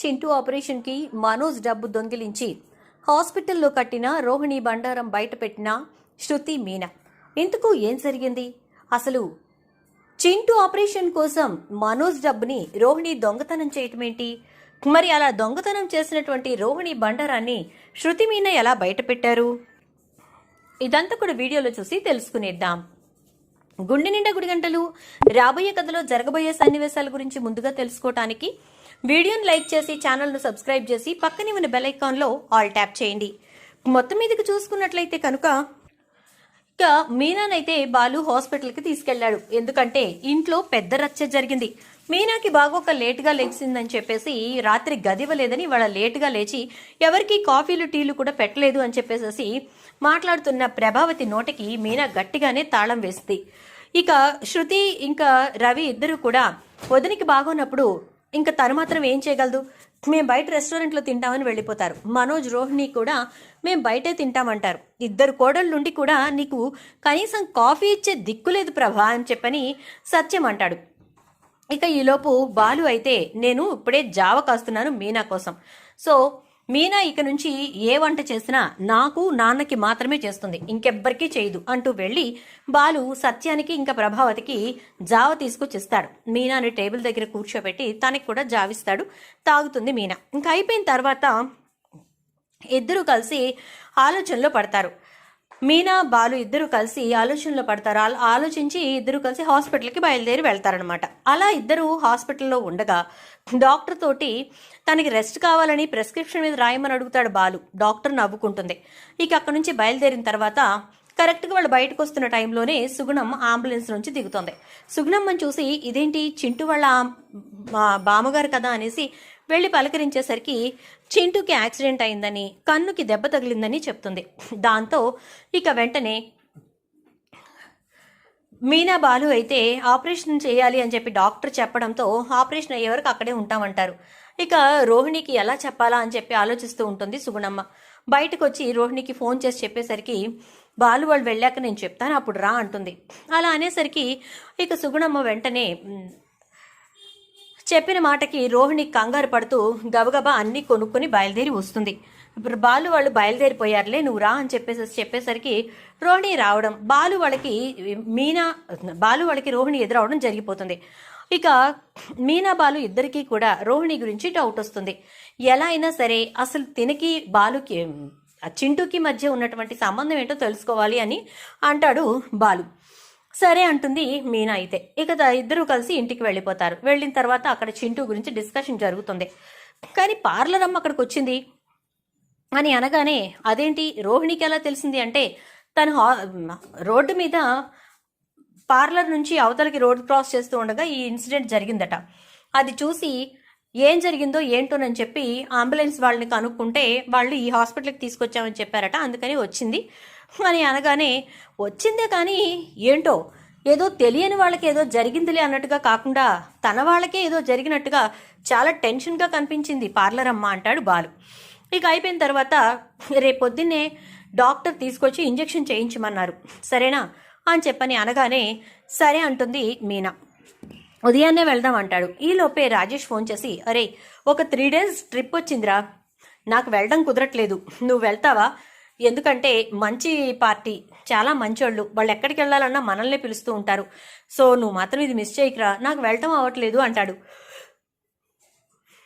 చింటూ ఆపరేషన్కి మనోజ్ డబ్బు దొంగిలించి హాస్పిటల్లో కట్టిన రోహిణి బండారం బయటపెట్టిన శృతి మీనా. ఇంతకు ఏం జరిగింది? అసలు చింటూ ఆపరేషన్ కోసం మనోజ్ డబ్బుని రోహిణి దొంగతనం చేయటం ఏంటి మరి అలా దొంగతనం చేసినటువంటి రోహిణి బండారాన్ని శృతి మీనా ఎలా బయట పెట్టారు ఇదంతా కూడా వీడియోలో చూసి తెలుసుకునేద్దాం. గుండె నిండా గుడి గంటలు రాబోయే కథలో జరగబోయే సన్నివేశాల గురించి ముందుగా తెలుసుకోవటానికి వీడియోను లైక్ చేసి ఛానల్ను సబ్స్క్రైబ్ చేసి పక్కనే ఉన్న బెల్ ఐకాన్లో ఆల్ ట్యాప్ చేయండి. మొత్తం మీదకి చూసుకున్నట్లయితే కనుక ఇక మీనానైతే బాలు హాస్పిటల్కి తీసుకెళ్ళాడు. ఎందుకంటే ఇంట్లో పెద్ద రచ్చ జరిగింది. మీనాకి బాగోక లేటుగా లేచిందని చెప్పేసి రాత్రి గదివ్వలేదని వాళ్ళ లేటుగా లేచి ఎవరికి కాఫీలు టీలు కూడా పెట్టలేదు అని చెప్పేసి మాట్లాడుతున్న ప్రభావతి నోటికి మీనా గట్టిగానే తాళం వేసింది. ఇక శృతి ఇంకా రవి ఇద్దరు కూడా వదినికి బాగోనప్పుడు ఇంకా తను మాత్రం ఏం చేయగలదు? మేము బయట రెస్టారెంట్లో తింటామని వెళ్ళిపోతారు. మనోజ్ రోహిణి కూడా మేము బయటే తింటామంటారు. ఇద్దరు కోడళ్ళ నుండి కూడా నీకు కనీసం కాఫీ ఇచ్చే దిక్కు లేదు ప్రభా అని చెప్పని సత్యం అంటాడు. ఇక ఈలోపు బాలు అయితే నేను ఇప్పుడే జావ కాస్తున్నాను మీనా కోసం. సో మీనా ఇక నుంచి ఏ వంట చేసినా నాకు నాన్నకి మాత్రమే చేస్తుంది. ఇంకెవ్వరికీ చేయదు అంటూ వెళ్ళి బాలు సత్యానికి ఇంకా ప్రభావతికి జావ తీసుకొచ్చిస్తాడు. మీనాని టేబుల్ దగ్గర కూర్చోబెట్టి తనకి కూడా జావిస్తాడు. తాగుతుంది మీనా. ఇంకా అయిపోయిన తర్వాత ఇద్దరు కలిసి ఆలోచనలో పడతారు. మీనా బాలు ఇద్దరు కలిసి ఆలోచనలో పడతారు? ఆలో- ఆలోచించి ఇద్దరు కలిసి హాస్పిటల్కి బయలుదేరి వెళ్తారనమాట అలా ఇద్దరు హాస్పిటల్లో ఉండగా డాక్టర్ తోటి తనకి రెస్ట్ కావాలని ప్రిస్క్రిప్షన్ మీద రాయమని అడుగుతాడు బాలు. డాక్టర్ నవ్వుకుంటుంది. ఇక అక్కడ నుంచి బయలుదేరిన తర్వాత కరెక్ట్గా వాళ్ళు బయటకు వస్తున్న టైంలోనే సుగుణం అంబులెన్స్ నుంచి దిగుతుంది. సుగుణమ్మని చూసి ఇదేంటి? చింటూ వాళ్ళ బామ్మగారు కదా అనేసి వెళ్ళి పలకరించేసరికి చింటూకి యాక్సిడెంట్ అయిందని కన్నుకి దెబ్బ తగిలిందని చెప్తుంది. దాంతో ఇక వెంటనే మీనా బాలు అయితే ఆపరేషన్ చేయాలి అని చెప్పి డాక్టర్ చెప్పడంతో ఆపరేషన్ అయ్యే వరకు అక్కడే ఉంటామంటారు. ఇక రోహిణికి ఎలా చెప్పాలా అని చెప్పి ఆలోచిస్తూ ఉంటుంది సుగుణమ్మ. బయటకు వచ్చి రోహిణికి ఫోన్ చేసి చెప్పేసరికి బాలు వాళ్ళు వెళ్ళాక నేను చెప్తాను అప్పుడు రా అంటుంది. అలా అనేసరికి ఇక సుగుణమ్మ వెంటనే చెప్పిన మాటకి రోహిణి కంగారు పడుతూ గబగబా అన్నీ కొనుక్కొని బయలుదేరి వస్తుంది. ఇప్పుడు బాలు వాళ్ళు బయలుదేరిపోయారులే నువ్వు రా అని చెప్పేసి చెప్పేసరికి రోహిణి రావడం బాలు వాళ్ళకి మీనా బాలు వాళ్ళకి రోహిణి ఎదురవడం జరిగిపోతుంది. ఇక మీనా బాలు ఇద్దరికీ కూడా రోహిణి గురించి డౌట్ వస్తుంది. ఎలా అయినా సరే అసలు తినకి బాలుకి చింటూకి మధ్య ఉన్నటువంటి సంబంధం ఏంటో తెలుసుకోవాలి అని అంటాడు బాలు. సరే అంటుంది మీనా అయితే. ఇక ఇద్దరు ఇద్దరూ కలిసి ఇంటికి వెళ్ళిపోతారు. వెళ్ళిన తర్వాత అక్కడ చింటూ గురించి డిస్కషన్ జరుగుతుంది. కానీ పార్లర్ అమ్మ అక్కడికి వచ్చింది? అని అనగానే అదేంటి? రోహిణికి ఎలా తెలిసింది? అంటే తను హా- రోడ్డు మీద పార్లర్ నుంచి అవతలకి రోడ్ క్రాస్ చేస్తూ ఉండగా ఈ ఇన్సిడెంట్ జరిగిందట. అది చూసి ఏం జరిగిందో ఏంటోనని చెప్పి అంబులెన్స్ వాళ్ళని కనుక్కుంటే వాళ్ళు ఈ హాస్పిటల్కి తీసుకొచ్చామని చెప్పారట అందుకని వచ్చింది. అని అనగానే వచ్చిందే కానీ ఏంటో? ఏదో తెలియని వాళ్ళకి ఏదో జరిగిందిలే అన్నట్టుగా కాకుండా తన వాళ్ళకే ఏదో జరిగినట్టుగా చాలా టెన్షన్గా కనిపించింది. పార్లర్ అమ్మ అంటాడు బాలు. ఇక అయిపోయిన తర్వాత రేపొద్దున్నే డాక్టర్ తీసుకొచ్చి ఇంజెక్షన్ చేయించమన్నారు. సరేనా? అని చెప్పని అనగానే సరే అంటుంది మీనా. ఉదయాన్నే వెళ్దాం అంటాడు. ఈలోపే రాజేష్ ఫోన్ చేసి అరే ఒక త్రీ డేస్ ట్రిప్ వచ్చిందిరా. నాకు వెళ్ళడం కుదరట్లేదు. నువ్వు వెళ్తావా? ఎందుకంటే మంచి పార్టీ. చాలా మంచోళ్ళు. వాళ్ళు ఎక్కడికి వెళ్ళాలన్నా మనల్ని పిలుస్తూ ఉంటారు. సో నువ్వు మాత్రం ఇది మిస్ చేయకురా. నాకు వెళ్ళటం అవ్వట్లేదు అంటాడు.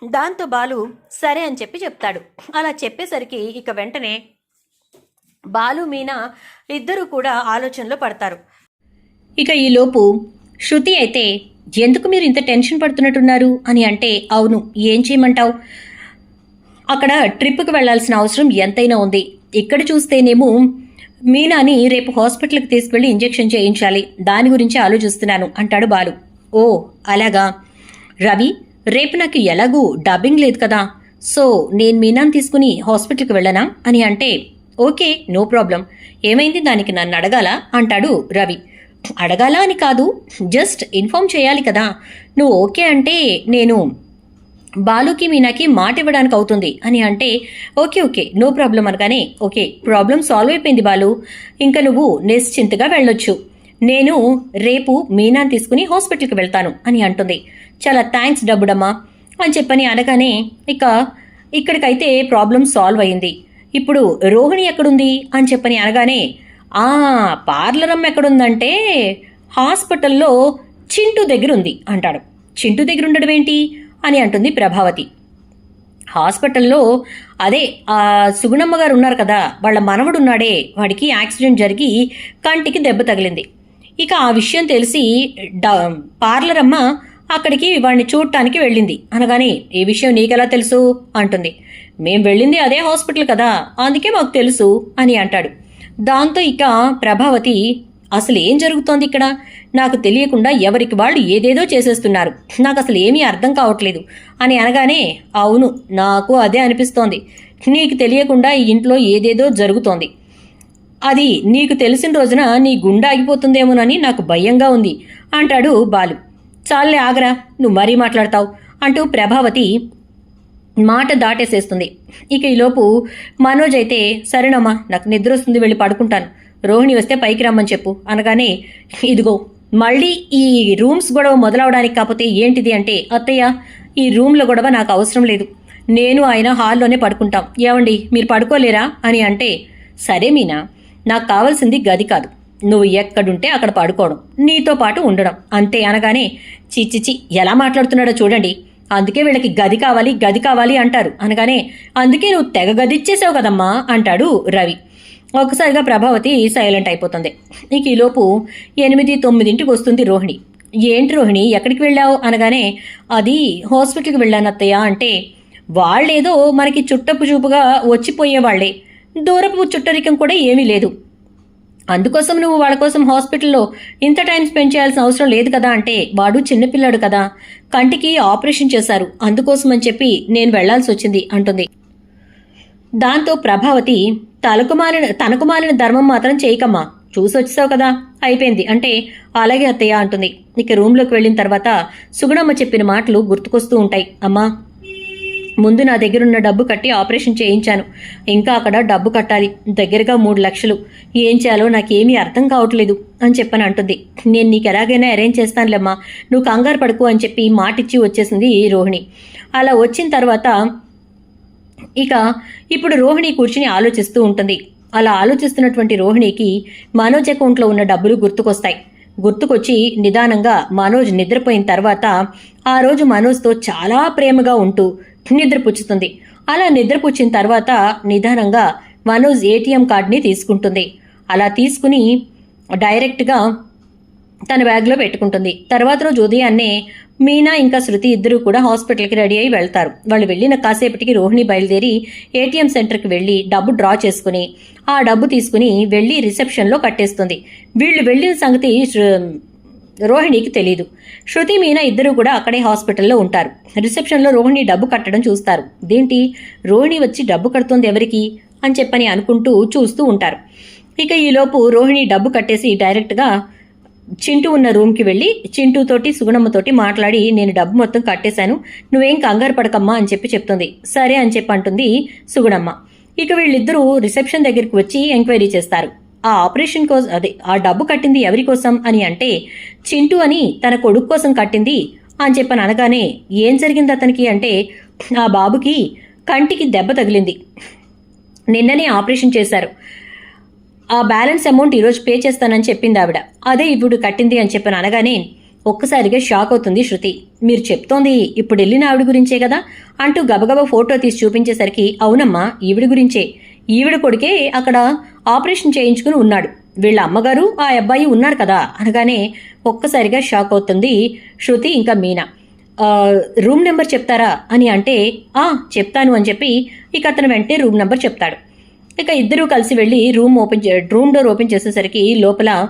దాంతో బాలు సరే అని చెప్పి చెప్తాడు. అలా చెప్పేసరికి ఇక వెంటనే బాలు మీనా ఇద్దరు కూడా ఆలోచనలో పడతారు. ఇక ఈలోపు శృతి అయితే ఎందుకు మీరు ఇంత టెన్షన్ పడుతున్నట్టున్నారు అని అంటే అవును ఏం చేయమంటావు? అక్కడ ట్రిప్కి వెళ్ళాల్సిన అవసరం ఎంతైనా ఉంది. ఇక్కడ చూస్తేనేమో మీనాని రేపు హాస్పిటల్కి తీసుకెళ్ళి ఇంజెక్షన్ చేయించాలి. దాని గురించి ఆలోచిస్తున్నాను అంటాడు బాలు. ఓ అలాగా. రవి రేపు నాకు ఎలాగూ డబ్బింగ్ లేదు కదా. సో నేను మీనాని తీసుకుని హాస్పిటల్కి వెళ్ళనా? అని అంటే ఓకే నో ప్రాబ్లం. ఏమైంది? దానికి నన్ను అడగాల? అంటాడు రవి. అడగాల అని కాదు జస్ట్ ఇన్ఫార్మ్ చేయాలి కదా. నువ్వు ఓకే అంటే నేను బాలుకి మీనాకి మాట ఇవ్వడానికి అవుతుంది. అని అంటే ఓకే ఓకే నో ప్రాబ్లం అనగానే ఓకే ప్రాబ్లం సాల్వ్ అయిపోయింది బాలు. ఇంకా నువ్వు నిశ్చింతగా వెళ్ళొచ్చు. నేను రేపు మీనాని తీసుకుని హాస్పిటల్కి వెళ్తాను. అని అంటుంది. చాలా థ్యాంక్స్ డబ్బుడమ్మా. అని చెప్పని అనగానే ఇక ఇక్కడికైతే ప్రాబ్లం సాల్వ్ అయింది. ఇప్పుడు రోహిణి ఎక్కడుంది? అని చెప్పని అనగానే ఆ పార్లర్ అమ్మ ఎక్కడుందంటే హాస్పిటల్లో చింటూ దగ్గర ఉంది అంటాడు. చింటూ దగ్గర ఉండడం ఏంటి? అని అంటుంది ప్రభావతి. హాస్పిటల్లో అదే ఆ సుగుణమ్మ గారు ఉన్నారు కదా వాళ్ళ మనవడు ఉన్నాడే వాడికి యాక్సిడెంట్ జరిగి కంటికి దెబ్బ తగిలింది. ఇక ఆ విషయం తెలిసి డ పార్లర్ అమ్మ అక్కడికి వాడిని చూడటానికి వెళ్ళింది. అనగానే ఈ విషయం నీకెలా తెలుసు? అంటుంది. మేం వెళ్ళింది అదే హాస్పిటల్ కదా అందుకే మాకు తెలుసు అని అంటాడు. దాంతో ఇక ప్రభావతి అసలు ఏం జరుగుతోంది ఇక్కడ? నాకు తెలియకుండా ఎవరికి వాళ్ళు ఏదేదో చేసేస్తున్నారు. నాకు అసలు ఏమీ అర్థం కావట్లేదు. అని అనగానే అవును నాకు అదే అనిపిస్తోంది. నీకు తెలియకుండా ఈ ఇంట్లో ఏదేదో జరుగుతోంది. అది నీకు తెలిసిన రోజున నీ గుండె ఆగిపోతుందేమోనని నాకు భయంగా ఉంది అంటాడు బాలు. చాలే ఆగరా నువ్వు మరీ మాట్లాడతావు అంటూ ప్రభావతి మాట దాటేసేస్తుంది. ఇక ఈలోపు మనోజ్ అయితే సరేనమ్మా నాకు నిద్ర వస్తుంది వెళ్ళి పడుకుంటాను. రోహిణి వస్తే పైకి రమ్మని చెప్పు. అనగానే ఇదిగో మళ్ళీ ఈ రూమ్స్ గొడవ మొదలవడానికి కాకపోతే ఏంటిది అంటే అత్తయ్య ఈ రూమ్ల గొడవ నాకు అవసరం లేదు. నేను ఆయన హాల్లోనే పడుకుంటాం. ఏమండి మీరు పడుకోలేరా? అని అంటే సరే మీనా నాకు కావాల్సింది గది కాదు. నువ్వు ఎక్కడుంటే అక్కడ పడుకోవడం నీతో పాటు ఉండడం. అంతే అనగానే చిచ్చిచి ఎలా మాట్లాడుతున్నాడో చూడండి. అందుకే వీళ్ళకి గది కావాలి గది కావాలి అంటారు. అనగానే అందుకే నువ్వు తెగ గదిచ్చేసావు కదమ్మా అంటాడు రవి. ఒకసారిగా ప్రభావతి సైలెంట్ అయిపోతుంది. నీకు ఈలోపు ఎనిమిది తొమ్మిదింటికి వస్తుంది రోహిణి. ఏంటి రోహిణి ఎక్కడికి వెళ్ళావు? అనగానే అది హాస్పిటల్కి వెళ్ళాను అత్తయ్య. అంటే వాళ్ళేదో మనకి చుట్టపు చూపుగా వచ్చిపోయేవాళ్ళే దూరపు చుట్టరికం కూడా ఏమీ లేదు. అందుకోసం నువ్వు వాళ్ళ కోసం హాస్పిటల్లో ఇంత టైం స్పెండ్ చేయాల్సిన అవసరం లేదు కదా అంటే వాడు చిన్నపిల్లాడు కదా. కంటికి ఆపరేషన్ చేశారు. అందుకోసం అని చెప్పి నేను వెళ్ళాల్సి వచ్చింది అంటుంది. దాంతో ప్రభావతి తలకు మాలిన తనకు మాలిన ధర్మం మాత్రం చేయకమ్మా. చూసి వచ్చేసావు కదా. అయిపోయింది. అంటే అలాగే అత్తయ్య అంటుంది. ఇక రూమ్లోకి వెళ్ళిన తర్వాత సుగుణమ్మ చెప్పిన మాటలు గుర్తుకొస్తూ ఉంటాయి. అమ్మా ముందు నా దగ్గరున్న డబ్బు కట్టి ఆపరేషన్ చేయించాను. ఇంకా అక్కడ డబ్బు కట్టాలి. దగ్గరగా మూడు లక్షలు. ఏం చేయాలో నాకేమీ అర్థం కావట్లేదు అని చెప్పని అంటుంది. నేను నీకు ఎలాగైనా అరేంజ్ చేస్తానులేమ్మా. నువ్వు కంగారు పడుకో అని చెప్పి మాటిచ్చి వచ్చేసింది రోహిణి. అలా వచ్చిన తర్వాత ఇక ఇప్పుడు రోహిణి కూర్చుని ఆలోచిస్తూ ఉంటుంది. అలా ఆలోచిస్తున్నటువంటి రోహిణికి మనోజ్ అకౌంట్లో ఉన్న డబ్బులు గుర్తుకొస్తాయి. గుర్తుకొచ్చి నిదానంగా మనోజ్ నిద్రపోయిన తర్వాత ఆ రోజు మనోజ్తో చాలా ప్రేమగా ఉంటూ నిద్రపుచ్చుతుంది. అలా నిద్రపుచ్చిన తర్వాత నిదానంగా మనోజ్ ఏటీఎం కార్డ్ని తీసుకుంటుంది. అలా తీసుకుని డైరెక్ట్గా తన బ్యాగ్లో పెట్టుకుంటుంది. తర్వాత రోజు ఉదయాన్నే మీనా ఇంకా శృతి ఇద్దరు కూడా హాస్పిటల్కి రెడీ అయి వెళ్తారు. వాళ్ళు వెళ్ళిన కాసేపటికి రోహిణి బయలుదేరి ఏటీఎం సెంటర్కి వెళ్ళి డబ్బు డ్రా చేసుకుని ఆ డబ్బు తీసుకుని వెళ్ళి రిసెప్షన్లో కట్టేస్తుంది. వీళ్ళు వెళ్ళిన సంగతి రోహిణికి తెలియదు శృతి మీనా ఇద్దరు కూడా అక్కడే హాస్పిటల్లో ఉంటారు. రిసెప్షన్లో రోహిణి డబ్బు కట్టడం చూస్తారు. దేంటి రోహిణి వచ్చి డబ్బు కడుతోంది ఎవరికి? అని చెప్పని అనుకుంటూ చూస్తూ ఉంటారు. ఇక ఈలోపు రోహిణి డబ్బు కట్టేసి డైరెక్ట్గా చింటూ ఉన్న రూమ్కి వెళ్ళి చింటూతోటి సుగుణమ్మతోటి మాట్లాడి నేను డబ్బు మొత్తం కట్టేశాను. నువ్వేం కంగారు పడకమ్మా అని చెప్పి చెప్తుంది. సరే అని చెప్పి అంటుంది సుగుణమ్మ. ఇక వీళ్ళిద్దరూ రిసెప్షన్ దగ్గరికి వచ్చి ఎంక్వైరీ చేస్తారు. ఆ ఆపరేషన్ కోసం అదే ఆ డబ్బు కట్టింది ఎవరి కోసం అని అంటే చింటూ అని తన కొడుకు కోసం కట్టింది అని చెప్పని అనగానే ఏం జరిగింది అతనికి అంటే ఆ బాబుకి కంటికి దెబ్బ తగిలింది. నిన్ననే ఆపరేషన్ చేశారు. ఆ బ్యాలెన్స్ అమౌంట్ ఈరోజు పే చేస్తానని చెప్పింది ఆవిడ. అదే ఇప్పుడు కట్టింది అని చెప్పని అనగానే ఒక్కసారిగా షాక్ అవుతుంది శృతి. మీరు చెప్తోంది ఇప్పుడు వెళ్ళిన ఆవిడ గురించే కదా? అంటూ గబగబా ఫోటో తీసి చూపించేసరికి అవునమ్మా ఈవిడ గురించే. ఈవిడ కొడుకే అక్కడ ఆపరేషన్ చేయించుకుని ఉన్నాడు. వీళ్ళ అమ్మగారు ఆ అబ్బాయి ఉన్నారు కదా అనగానే ఒక్కసారిగా షాక్ అవుతుంది శృతి ఇంకా మీనా. రూమ్ నెంబర్ చెప్తారా? అని అంటే ఆ చెప్తాను అని చెప్పి ఇక అతను వెంటనే రూమ్ నెంబర్ చెప్తాడు. ఇక ఇద్దరూ కలిసి వెళ్ళి రూమ్ ఓపెన్ చే రూమ్ డోర్ ఓపెన్ చేసేసరికి లోపల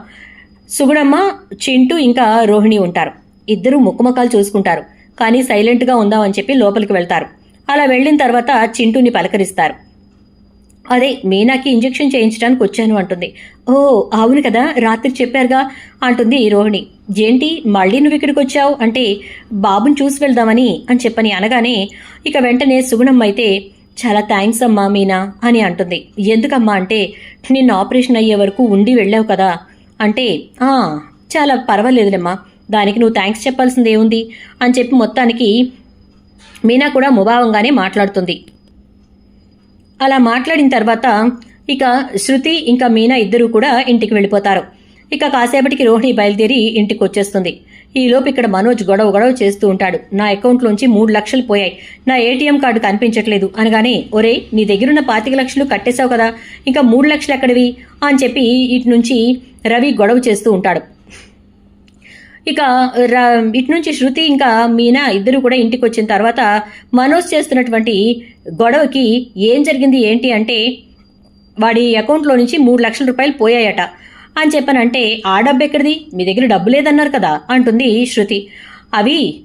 సుగుణమ్మ చింటూ ఇంకా రోహిణి ఉంటారు. ఇద్దరూ ముక్కుమొక్కలు చూసుకుంటారు. కానీ సైలెంట్గా ఉందామని చెప్పి లోపలికి వెళ్తారు. అలా వెళ్ళిన తర్వాత చింటూని పలకరిస్తారు. అదే మీనాకి ఇంజెక్షన్ చేయించడానికి వచ్చాను అంటుంది. ఓ అవును కదా రాత్రి చెప్పారుగా అంటుంది రోహిణి. ఏంటి మళ్ళీ నువ్వు ఇక్కడికి వచ్చావు? అంటే బాబుని చూసి వెళ్దామని అని చెప్పని అనగానే ఇక వెంటనే సుగుణమ్మ అయితే చాలా థ్యాంక్స్ అమ్మా మీనా అని అంటుంది. ఎందుకమ్మా అంటే నిన్న ఆపరేషన్ అయ్యే వరకు ఉండి వెళ్ళావు కదా. అంటే "ఆ, చాలా పర్వాలేదులేమ్మా దానికి నువ్వు థ్యాంక్స్ చెప్పాల్సింది ఏముంది అని చెప్పి మొత్తానికి మీనా కూడా ముభావంగానే మాట్లాడుతుంది. అలా మాట్లాడిన తర్వాత ఇక శృతి ఇంకా మీనా ఇద్దరూ కూడా ఇంటికి వెళ్ళిపోతారు. ఇక కాసేపటికి రోహిణి బయలుదేరి ఇంటికి వచ్చేస్తుంది ఈలోపు ఇక్కడ మనోజ్ గొడవ గొడవ చేస్తూ ఉంటాడు. నా అకౌంట్లోంచి మూడు లక్షలు పోయాయి. నా ఏటీఎం కార్డు కనిపించట్లేదు. అనగానే ఒరే నీ దగ్గరున్న పాతిక లక్షలు కట్టేశావు కదా. ఇంకా మూడు లక్షలు ఎక్కడివి? అని చెప్పి ఇటు నుంచి రవి గొడవ చేస్తూ ఉంటాడు. ఇక ఇటు నుంచి శృతి ఇంకా మీనా ఇద్దరు కూడా ఇంటికి వచ్చిన తర్వాత మనోజ్ చేస్తున్నటువంటి గొడవకి ఏం జరిగింది ఏంటి అంటే వాడి అకౌంట్లో నుంచి మూడు లక్షల రూపాయలు పోయాయట. అని చెప్పానంటే ఆ డబ్బు ఎక్కడిది? మీ దగ్గర డబ్బు లేదన్నారు కదా అంటుంది శృతి. అవి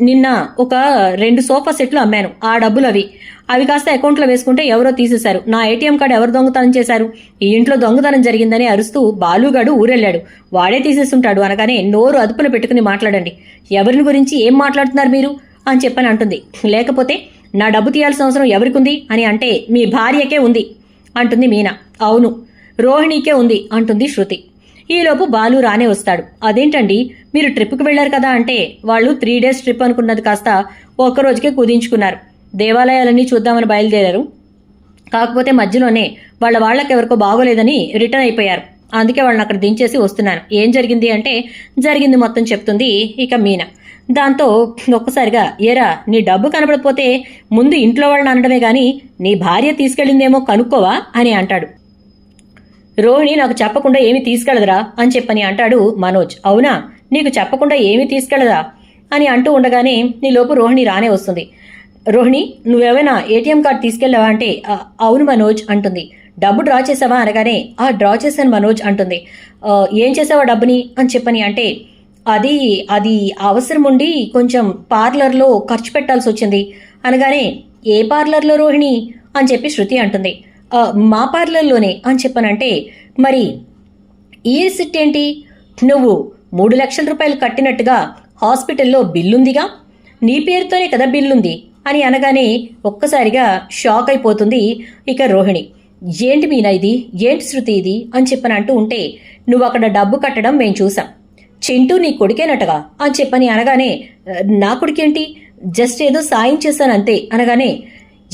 నిన్న ఒక రెండు సోఫా సెట్లు అమ్మాను. ఆ డబ్బులు అవి. అవి కాస్త అకౌంట్లో వేసుకుంటే ఎవరో తీసేశారు. నా ఏటీఎం కార్డు ఎవరు దొంగతనం చేశారు? ఈ ఇంట్లో దొంగతనం జరిగిందని అరుస్తూ బాలుగాడు ఊరెళ్ళాడు. వాడే తీసేస్తుంటాడు అనగానే నోరు అదుపులో పెట్టుకుని మాట్లాడండి. ఎవరిని గురించి ఏం మాట్లాడుతున్నారు మీరు? అని చెప్పని అంటుంది. లేకపోతే నా డబ్బు తీయాల్సిన అవసరం ఎవరికి ఉంది అని అంటే మీ భార్యకే ఉంది అంటుంది మీనా. అవును రోహిణికే ఉంది అంటుంది శృతి. ఈలోపు బాలు రానే వస్తాడు. అదేంటండి? మీరు ట్రిప్కి వెళ్ళారు కదా అంటే వాళ్ళు త్రీ డేస్ ట్రిప్ అనుకున్నది కాస్త ఒక్క రోజుకే కుదించుకున్నారు. దేవాలయాలన్నీ చూద్దామని బయలుదేరారు. కాకపోతే మధ్యలోనే వాళ్ళ వాళ్ళకి ఎవరికో బాగోలేదని రిటర్న్ అయిపోయారు. అందుకే వాళ్ళని అక్కడ దించేసి వస్తున్నాను. ఏం జరిగింది అంటే జరిగింది మొత్తం చెప్తుంది ఇక మీనా. దాంతో ఒక్కసారిగా ఏరా నీ డబ్బు కనపడకపోతే ముందు ఇంట్లో వాళ్ళని అనడమే కానీ నీ భార్య తీసుకెళ్ళిందేమో కనుక్కోవా అని అంటాడు. రోహిణి నాకు చెప్పకుండా ఏమీ తీసుకెళ్ళదురా అని చెప్పని అంటాడు మనోజ్. అవునా? నీకు చెప్పకుండా ఏమీ తీసుకెళ్ళదా అని అంటూ ఉండగానే నీలోపు రోహిణి రానే వస్తుంది. రోహిణి నువ్వేమైనా ఏటీఎం కార్డు తీసుకెళ్ళావా అంటే అవును మనోజ్ అంటుంది. డబ్బు డ్రా చేసావా అనగానే ఆ డ్రా చేశాను మనోజ్ అంటుంది. ఏం చేసావా డబ్బుని అని చెప్పని అంటే అది అది అవసరం ఉండి కొంచెం పార్లర్లో ఖర్చు పెట్టాల్సి వచ్చింది అనగానే ఏ పార్లర్లో రోహిణి అని చెప్పి శృతి అంటుంది. మా పార్లర్లోనే అని చెప్పనంటే మరి ఈ రిసిప్ట్ ఏంటి? నువ్వు మూడు లక్షల రూపాయలు కట్టినట్టుగా హాస్పిటల్లో బిల్లుందిగా? నీ పేరుతోనే కదా బిల్లుంది. అని అనగానే ఒక్కసారిగా షాక్ అయిపోతుంది ఇక రోహిణి. ఏంటి మీనా ఇది? ఏంటి శృతి ఇది? అని చెప్పని అంటూ ఉంటే నువ్వు అక్కడ డబ్బు కట్టడం మేము చూసాం. చింటూ నీ కొడుకేనటగా? అని చెప్పని అనగానే నా కొడుకేంటి? జస్ట్ ఏదో సాయం చేశాను అంతే అనగానే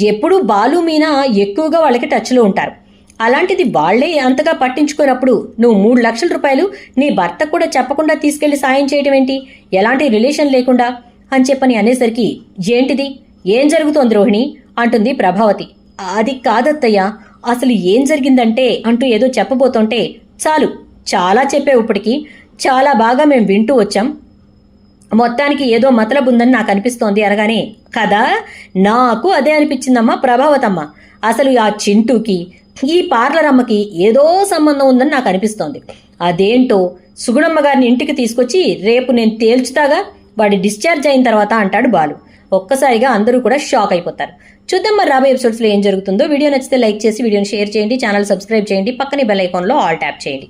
ఎప్పుడూ బాలు మీనా ఎక్కువగా వాళ్ళకి టచ్లో ఉంటారు. అలాంటిది వాళ్ళే అంతగా పట్టించుకున్నప్పుడు నువ్వు మూడు లక్షల రూపాయలు నీ భర్త కూడా చెప్పకుండా తీసుకెళ్ళి సాయం చేయడం ఏంటి? ఎలాంటి రిలేషన్ లేకుండా? అని చెప్పని అనేసరికి ఏంటిది? ఏం జరుగుతోంది రోహిణి? అంటుంది ప్రభావతి. అది కాదత్తయ్య. అసలు ఏం జరిగిందంటే అంటూ ఏదో చెప్పబోతుంటే చాలు. చాలా చెప్పావు ఇప్పటికీ. చాలా బాగా మేము వింటూ వచ్చాం. మొత్తానికి ఏదో మతలబు ఉందని నాకు అనిపిస్తోంది అనగానే కదా? నాకు అదే అనిపించిందమ్మా ప్రభావతమ్మ. అసలు ఆ చింటూకి ఈ పార్లర్ అమ్మకి ఏదో సంబంధం ఉందని నాకు అనిపిస్తోంది. అదేంటో సుగుణమ్మ గారిని ఇంటికి తీసుకొచ్చి రేపు నేను తేల్చుతాగా? వాడి డిశ్చార్జ్ అయిన తర్వాత అంటాడు బాలు. ఒక్కసారిగా అందరూ కూడా షాక్ అయిపోతారు. చూద్దాం మరి రాబోయే ఎపిసోడ్స్లో ఏం జరుగుతుందో. వీడియో నచ్చితే లైక్ చేసి వీడియోని షేర్ చేయండి. ఛానల్ సబ్స్క్రైబ్ చేయండి. పక్కనే బెల్ ఐకాన్లో ఆల్ ట్యాప్ చేయండి.